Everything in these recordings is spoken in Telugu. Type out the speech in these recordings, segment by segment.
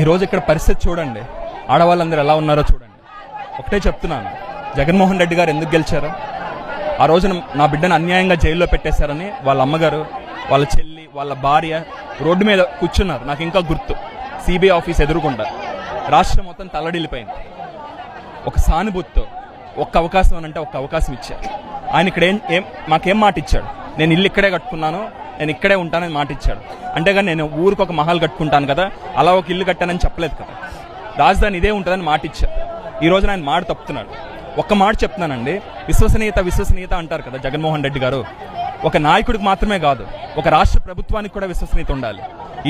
ఈ రోజు ఇక్కడ పరిస్థితి చూడండి. ఆడవాళ్ళందరూ ఎలా ఉన్నారో చూడండి. ఒకటే చెప్తున్నాను. జగన్మోహన్ రెడ్డి గారు ఎందుకు గెలిచారు? ఆ రోజున నా బిడ్డను అన్యాయంగా జైల్లో పెట్టేశారని వాళ్ళ అమ్మగారు వాళ్ళ చెల్లి వాళ్ళ భార్య రోడ్డు మీద కూర్చున్నారు. నాకు ఇంకా గుర్తు. సిబిఐ ఆఫీస్ ఎదురుకుండా. రాష్ట్రం మొత్తం తల్లడిల్లిపోయింది ఒక సానుభూతితో ఒక్క అవకాశం అని అంటే ఒక్క అవకాశం ఇచ్చారు. ఆయన ఇక్కడ ఏం ఏం మాకేం మాట ఇచ్చాడు నేను ఇల్లు ఇక్కడే కట్టుకున్నాను నేను ఇక్కడే ఉంటానని మాట ఇచ్చాడు అంతేగాని నేను ఊరికి ఒక మహల్ కట్టుకుంటాను కదా అలా ఒక ఇల్లు కట్టానని చెప్పలేదు కదా. రాజధాని ఇదే ఉంటుందని మాట ఇచ్చారు ఈ రోజున ఆయన మాట తప్పుతున్నాడు. ఒక్క మాట చెప్తున్నానండి విశ్వసనీయత విశ్వసనీయత అంటారు కదా జగన్మోహన్ రెడ్డి గారు. ఒక నాయకుడికి మాత్రమే కాదు ఒక రాష్ట్ర ప్రభుత్వానికి కూడా విశ్వసనీయత ఉండాలి.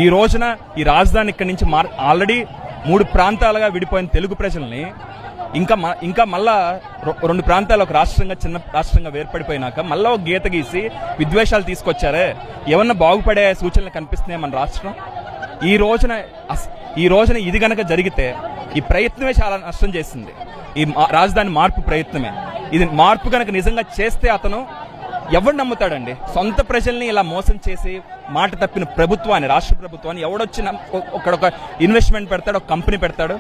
ఈ రోజున ఈ రాజధాని ఇక్కడి నుంచి మా ఆల్రెడీ మూడు ప్రాంతాలుగా విడిపోయిన తెలుగు ప్రజల్ని ఇంకా ఇంకా మళ్ళా రెండు ప్రాంతాలు ఒక రాష్ట్రంగా చిన్న రాష్ట్రంగా వేర్పడిపోయినాక మళ్ళా ఒక గీత గీసి విద్వేషాలు తీసుకొచ్చారే? ఏమన్నా బాగుపడే సూచనలు కనిపిస్తున్నాయి మన రాష్ట్రం? ఈ రోజున ఈ రోజున ఇది గనక జరిగితే ఈ ప్రయత్నమే చాలా నష్టం చేసింది. ఈ మా- రాజధాని మార్పు ప్రయత్నమే. ఇది మార్పు కనుక నిజంగా చేస్తే అతను ఎవడు నమ్ముతాడండి? సొంత ప్రజల్ని ఇలా మోసం చేసి మాట తప్పిన ప్రభుత్వాన్ని రాష్ట్ర ప్రభుత్వాన్ని ఎవడొచ్చి ఒక్కడ ఒక ఇన్వెస్ట్మెంట్ పెడతాడు ఒక కంపెనీ పెడతాడు?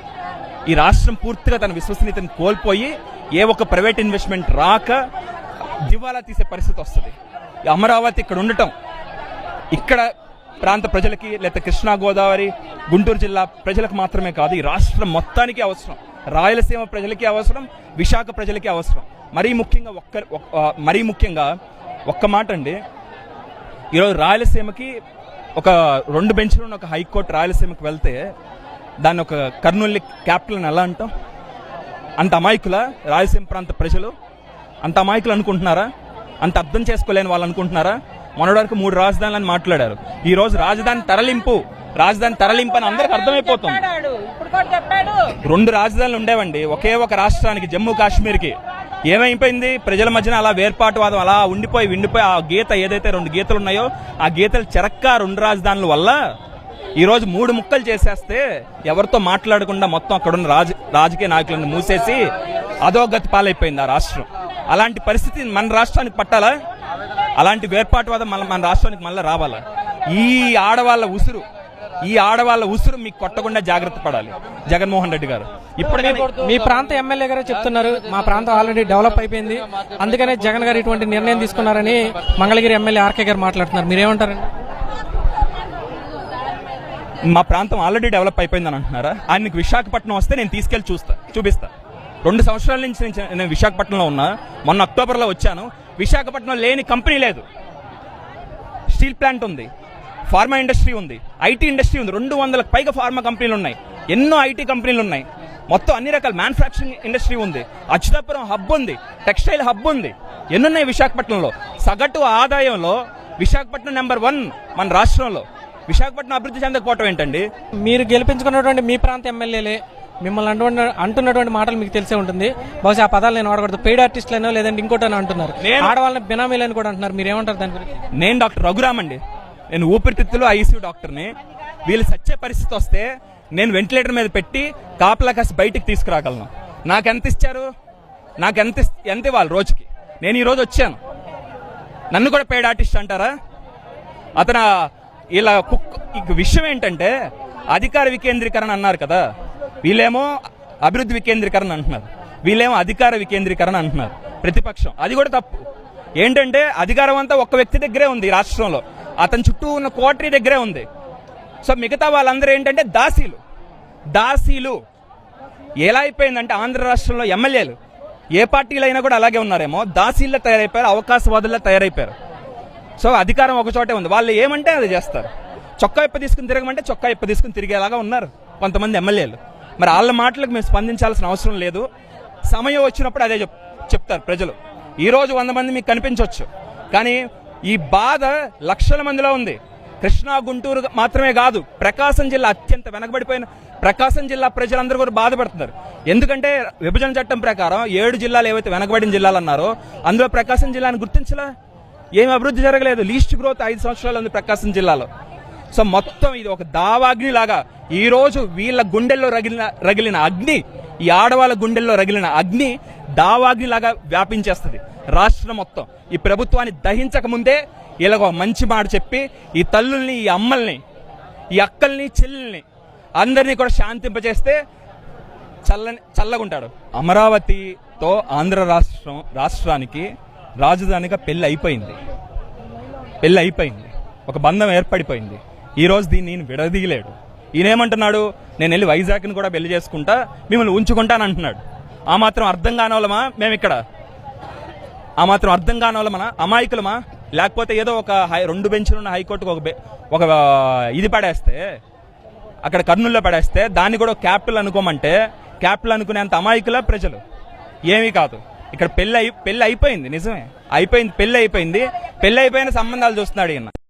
ఈ రాష్ట్రం పూర్తిగా తన విశ్వసనీయతను కోల్పోయి ఏ ఒక్క ప్రైవేట్ ఇన్వెస్ట్మెంట్ రాక దివాలా తీసే పరిస్థితి వస్తుంది. అమరావతి ఇక్కడ ఉండటం ఇక్కడ ప్రాంత ప్రజలకి లేదా కృష్ణా గోదావరి గుంటూరు జిల్లా ప్రజలకు మాత్రమే కాదు ఈ రాష్ట్రం మొత్తానికి అవసరం. రాయలసీమ ప్రజలకి అవసరం విశాఖ ప్రజలకి అవసరం. మరీ ముఖ్యంగా ఒక్క మరీ ముఖ్యంగా ఒక్క మాట అండి. ఈరోజు రాయలసీమకి ఒక రెండు బెంచ్లు ఉన్న ఒక హైకోర్టు రాయలసీమకి వెళ్తే దాన్ని ఒక కర్నూలు క్యాపిటల్ అని ఎలా అంటాం? అంత అమాయకుల? రాయలసీమ ప్రాంత ప్రజలు? అంత అమాయకులు అనుకుంటున్నారా? అంత అర్థం చేసుకోలేని వాళ్ళు అనుకుంటున్నారా? మొన్నటి వరకు మూడు రాజధానులని మాట్లాడారు. ఈ రోజు రాజధాని తరలింపు రాజధాని తరలింపు అని అందరికి అర్థమైపోతుంది. రెండు రాజధానులు ఉండేవండి. ఒకే ఒక రాష్ట్రానికి జమ్మూ కాశ్మీర్కి. ఏమైపోయింది? ప్రజల మధ్యన అలా వేర్పాటువాదం అలా ఉండిపోయి విండిపోయి ఆ గీత ఏదైతే రెండు గీతలు ఉన్నాయో ఆ గీతలు చెరక్క రెండు రాజధానుల వల్ల ఈ రోజు మూడు ముక్కలు చేసేస్తే ఎవరితో మాట్లాడకుండా మొత్తం అక్కడున్న రాజ రాజకీయ నాయకులను మూసేసి అదో గతి పాలైపోయింది ఆ రాష్ట్రం. అలాంటి పరిస్థితి మన రాష్ట్రానికి పట్టాలా? అలాంటి వేర్పాటువాదం మళ్ళీ మన రాష్ట్రానికి మళ్ళీ రావాలా? ఈ ఆడవాళ్ళ ఉసురు ఈ ఆడవాళ్ళ ఉసురు మీకు కొట్టకుండా జాగ్రత్త పడాలి. జగన్మోహన్ రెడ్డి గారు. ఇప్పుడు మీ ప్రాంత ఎమ్మెల్యే గారే చెప్తున్నారు. మా ప్రాంతం ఆల్రెడీ డెవలప్ అయిపోయింది. అందుకనే జగన్ గారు ఇటువంటి నిర్ణయం తీసుకున్నారని మంగళగిరి ఎమ్మెల్యే ఆర్కే గారు మాట్లాడుతున్నారు. మీరేమంటారండి? మా ప్రాంతం ఆల్రెడీ డెవలప్ అయిపోయిందని అంటున్నారా? ఆయనకి విశాఖపట్నం వస్తే నేను తీసుకెళ్ళి చూస్తా చూపిస్తా. రెండు సంవత్సరాల నుంచి నేను- నేను విశాఖపట్నంలో ఉన్నా. మొన్న అక్టోబర్లో వచ్చాను. విశాఖపట్నం లేని కంపెనీ లేదు. స్టీల్ ప్లాంట్ ఉంది. ఫార్మా ఇండస్ట్రీ ఉంది. ఐటీ ఇండస్ట్రీ ఉంది. రెండు వందలకు పైగా ఫార్మా కంపెనీలు ఉన్నాయి. ఎన్నో ఐటీ కంపెనీలు ఉన్నాయి. మొత్తం అన్ని రకాల మ్యానుఫ్యాక్చరింగ్ ఇండస్ట్రీ ఉంది. అచ్యుతాపురం హబ్ ఉంది. టెక్స్టైల్ హబ్ ఉంది. ఎన్నున్నాయి విశాఖపట్నంలో? సగటు ఆదాయంలో విశాఖపట్నం నెంబర్ వన్ మన రాష్ట్రంలో. విశాఖపట్నం అభివృద్ధి చెందకపోవటం ఏంటండి? మీరు గెలిపించుకున్నటువంటి మీ ప్రాంత ఎమ్మెల్యేలే మిమ్మల్ని అంటున్న అంటున్నటువంటి మాటలు మీకు తెలిసే ఉంటుంది. బహుశా ఆ పదాలు నేను వాడకూడదు. పెయిడ్ ఆర్టిస్టులనో లేదంటే ఇంకోటనో అంటున్నారు. నేను- ఆడవాళ్ళని బినామీలని కూడా అంటున్నారు. మీరు ఏమంటారు దాని గురించి? నేను డాక్టర్ రఘురామ్ అండి నేను ఊపిరితిత్తులు ఐసీయూ డాక్టర్ని. వీళ్ళు సచ్చే పరిస్థితి వస్తే నేను వెంటిలేటర్ మీద పెట్టి కాపలా కాసి బయటికి తీసుకురాగలను. నాకు ఎంత ఇచ్చారు? నాకు ఎంత ఎంత ఇవ్వాలి రోజుకి? నేను ఈ రోజు వచ్చాను. నన్ను కూడా పేడ్ ఆర్టిస్ట్ అంటారా? అతను ఇలా కుక్ విషయం ఏంటంటే అధికార వికేంద్రీకరణ అన్నారు కదా. వీళ్ళేమో అభివృద్ధి వికేంద్రీకరణ అంటున్నారు. వీళ్ళేమో అధికార వికేంద్రీకరణ అంటున్నారు. ప్రతిపక్షం. అది కూడా తప్పు. ఏంటంటే అధికారం అంతా ఒక్క వ్యక్తి దగ్గరే ఉంది ఈ రాష్ట్రంలో. అతని చుట్టూ ఉన్న కోటరీ దగ్గరే ఉంది. సో మిగతా వాళ్ళందరూ ఏంటంటే దాసీలు. దాసీలు. ఎలా అయిపోయిందంటే ఆంధ్ర రాష్ట్రంలో ఎమ్మెల్యేలు. ఏ పార్టీలు అయినా కూడా అలాగే ఉన్నారేమో. దాసీల్లో తయారైపోయారు అవకాశవాదుల్లో తయారైపోయారు. సో అధికారం ఒక చోటే ఉంది. వాళ్ళు ఏమంటే అది చేస్తారు. చొక్కా ఇప్ప తీసుకుని తిరగమంటే చొక్కా ఇప్ప తీసుకుని తిరిగేలాగా ఉన్నారు కొంతమంది ఎమ్మెల్యేలు. మరి వాళ్ళ మాటలకు మేము స్పందించాల్సిన అవసరం లేదు. సమయం వచ్చినప్పుడు అదే చెప్ చెప్తారు ప్రజలు. ఈరోజు వంద మంది మీకు కనిపించవచ్చు కానీ ఈ బాధ లక్షల మందిలో ఉంది. కృష్ణా గుంటూరు మాత్రమే కాదు ప్రకాశం జిల్లా అత్యంత వెనకబడిపోయిన ప్రకాశం జిల్లా ప్రజలందరూ కూడా బాధపడుతున్నారు. ఎందుకంటే విభజన చట్టం ప్రకారం ఏడు జిల్లాలు ఏవైతే వెనకబడిన జిల్లాలు అన్నారో అందులో ప్రకాశం జిల్లాను గుర్తించలే? ఏం అభివృద్ధి జరగలేదు. లీస్ట్ గ్రోత్ ఐదు సంవత్సరాలు ఉంది ప్రకాశం జిల్లాలో. సో మొత్తం ఇది ఒక దావాగ్ని లాగా ఈరోజు వీళ్ళ గుండెల్లో రగిలిన రగిలిన అగ్ని ఈ ఆడవాళ్ళ గుండెల్లో రగిలిన అగ్ని దావాగ్ని లాగా వ్యాపించేస్తుంది. రాష్ట్రం మొత్తం. ఈ ప్రభుత్వాన్ని దహించక ముందే ఇలాగ మంచి మాట చెప్పి ఈ తల్లుల్ని ఈ అమ్మల్ని ఈ అక్కల్ని చెల్లెల్ని అందరినీ కూడా శాంతింపజేస్తే చల్లని చల్లగుంటాడు. అమరావతితో ఆంధ్ర రాష్ట్రం రాష్ట్రానికి రాజధానిగా పెళ్ళి అయిపోయింది. పెళ్ళి అయిపోయింది. ఒక బంధం ఏర్పడిపోయింది. ఈరోజు దీన్ని నేను విడదీయలేడు. ఈయనేమంటున్నాడు? నేను వెళ్ళి వైజాగ్ని కూడా పెళ్ళి చేసుకుంటా మిమ్మల్ని ఉంచుకుంటాను అంటున్నాడు. ఆ మాత్రం అర్థం కాని మేము ఇక్కడ. ఆ మాత్రం అర్థం కాని అమాయకులమా? లేకపోతే ఏదో ఒక హై రెండు బెంచ్లు ఉన్న హైకోర్టుకు ఒక బె- ఒక ఇది పడేస్తే అక్కడ కర్నూల్లో పడేస్తే దాన్ని కూడా క్యాపిటల్ అనుకోమంటే క్యాపిటల్ అనుకునేంత అమాయకుల? ప్రజలు. ఏమీ కాదు. ఇక్కడ పెళ్ళి అయి పెళ్ళి అయిపోయింది నిజమే. అయిపోయింది పెళ్ళి అయిపోయింది. పెళ్ళి అయిపోయిన సంబంధాలు చూస్తున్నాడు ఈయన.